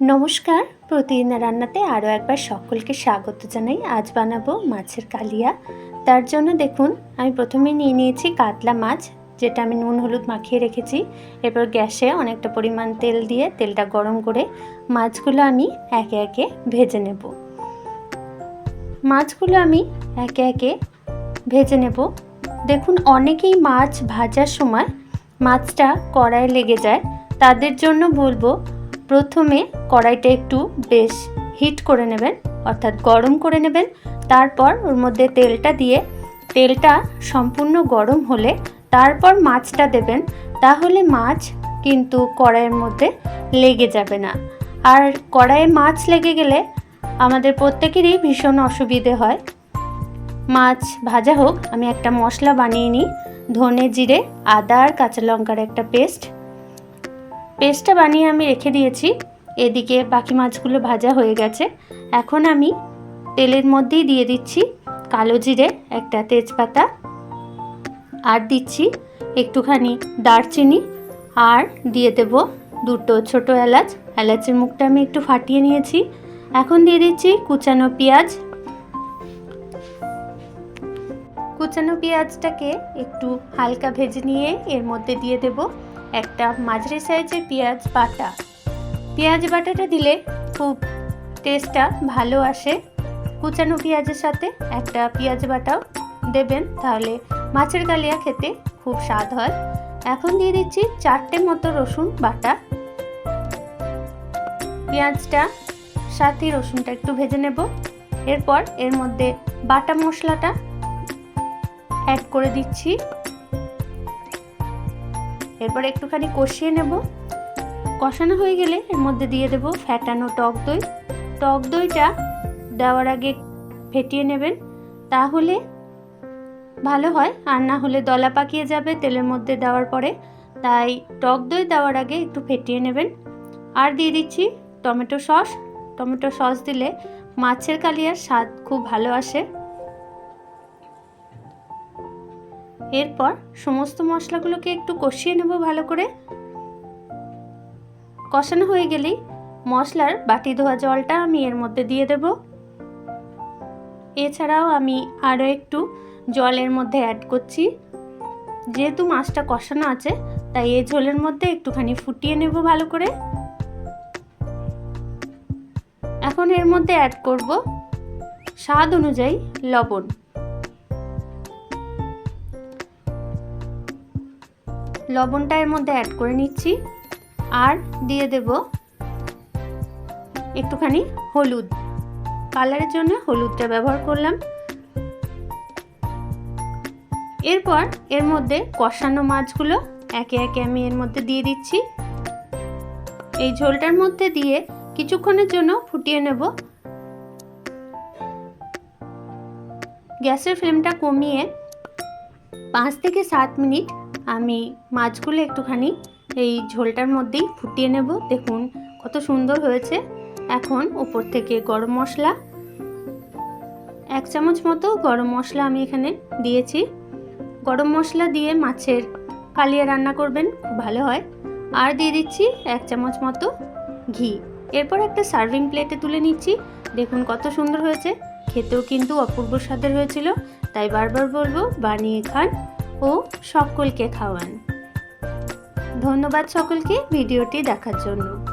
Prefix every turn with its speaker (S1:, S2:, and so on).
S1: নমস্কার প্রতিদিন রান্নাতে আরও একবার সকলকে স্বাগত জানাই। আজ বানাবো মাছের কালিয়া। তার জন্য দেখুন, আমি প্রথমে নিয়ে নিয়েছি কাতলা মাছ, যেটা আমি নুন, হলুদ মাখিয়ে রেখেছি। এরপর গ্যাসে অনেকটা পরিমাণ তেল দিয়ে তেলটা গরম করে মাছগুলো আমি একে একে ভেজে নেব। মাছগুলো আমি একে একে ভেজে নেব। দেখুন, অনেকেই মাছ ভাজার সময় মাছটা কড়াইয়ে লেগে যায়। তাদের জন্য বলব প্রথমে কড়াইটা একটু বেশ হিট করে নেবেন, অর্থাৎ গরম করে নেবেন। তারপর ওর মধ্যে তেলটা দিয়ে, তেলটা সম্পূর্ণ গরম হলে তারপর মাছটা দেবেন। তাহলে মাছ কিন্তু কড়াইয়ের মধ্যে লেগে যাবে না। আর কড়াইয়ে মাছ লেগে গেলে আমাদের প্রত্যেকেরই ভীষণ অসুবিধে হয়। মাছ ভাজা হোক, আমি একটা মশলা বানিয়ে নিই। ধনে জিরে, আদা আর কাঁচা লঙ্কার একটা পেস্ট পেস্টটা বানিয়ে আমি রেখে দিয়েছি। এদিকে বাকি মাছগুলো ভাজা হয়ে গেছে। এখন আমি তেলের মধ্যেই দিয়ে দিচ্ছি কালো জিরে, একটা তেজপাতা, আর দিচ্ছি একটুখানি দারচিনি, আর দিয়ে দেব দুটো ছোট এলাচ। এলাচের মুখটা আমি একটু ফাটিয়ে নিয়েছি। এখন দিয়ে দিচ্ছি কুচানো পেঁয়াজ। কুচানো পেঁয়াজটাকে একটু হালকা ভেজে নিয়ে এর মধ্যে দিয়ে দেব। একটা মাঝারি সাইজের পেঁয়াজ বাটা। পেঁয়াজ বাটাটা দিলে খুব টেস্টটা ভালো আসে। কুচানো পেঁয়াজের সাথে একটা পেঁয়াজ বাটাও দেবেন, তাহলে মাছের কালিয়া খেতে খুব স্বাদ হয়। এখন দিয়ে দিচ্ছি চারটে মতো রসুন বাটা। পেঁয়াজটা সাথে রসুনটা একটু ভেজে নেব। এরপর এর মধ্যে বাটা মশলাটা অ্যাড করে দিচ্ছি। এরপর একটুখানি কষিয়ে নেব। কষানো হয়ে গেলে এর মধ্যে দিয়ে দেব ফ্যাটানো টক দই। টক দইটা দেওয়ার আগে ফেটিয়ে নেবেন। তাহলে ভালো হয়, আর না হলে দলা পাকিয়ে যাবে তেলের মধ্যে দেওয়ার পরে। তাই টক দই দেওয়ার আগে একটু ফেটিয়ে নেবেন। আর দিয়ে দিচ্ছি টমেটো সস। টমেটো সস দিলে মাছের কালিয়ার স্বাদ খুব ভালো আসে। এরপর সমস্ত মশলাগুলোকে একটু কষিয়ে নেব ভালো করে। কষানো হয়ে গেলেই মশলার বাটি ধোয়া জলটা আমি এর মধ্যে দিয়ে দেব। এছাড়াও আমি আরও একটু জলের মধ্যে অ্যাড করছি। যেহেতু মাছটা কষানো আছে, তাই এই ঝোলের মধ্যে একটুখানি ফুটিয়ে নেব ভালো করে। এখন এর মধ্যে অ্যাড করব স্বাদ অনুযায়ী লবণ। লবণটা এর মধ্যে অ্যাড করে নিচ্ছি। আর দিয়ে দেব একটুখানি হলুদ। কালারের জন্য হলুদটা ব্যবহার করলাম। এরপর এর মধ্যে কষানো মাছগুলো একে একে আমি এর মধ্যে দিয়ে দিচ্ছি। এই ঝোলটার মধ্যে দিয়ে কিছুক্ষণের জন্য ফুটিয়ে নেব। গ্যাসের ফ্লেমটা কমিয়ে পাঁচ থেকে সাত মিনিট আমি মাছগুলো একটুখানি এই ঝোলটার মধ্যেই ফুটিয়ে নেব। দেখুন কত সুন্দর হয়েছে। এখন উপর থেকে গরম মশলা, এক চামচ মতো গরম মশলা আমি এখানে দিয়েছি। গরম মশলা দিয়ে মাছের কালিয়া রান্না করবেন, খুব ভালো হয়। আর দিয়ে দিচ্ছি এক চামচ মতো ঘি। এরপর একটা সার্ভিং প্লেটে তুলে নিচ্ছি। দেখুন কত সুন্দর হয়েছে। খেতেও কিন্তু অপূর্ব স্বাদের হয়েছিল। তাই বারবার বলব, বানিয়ে খান। ও সকলকে খাওয়ান। ধন্যবাদ সকলকে ভিডিওটি দেখার জন্য।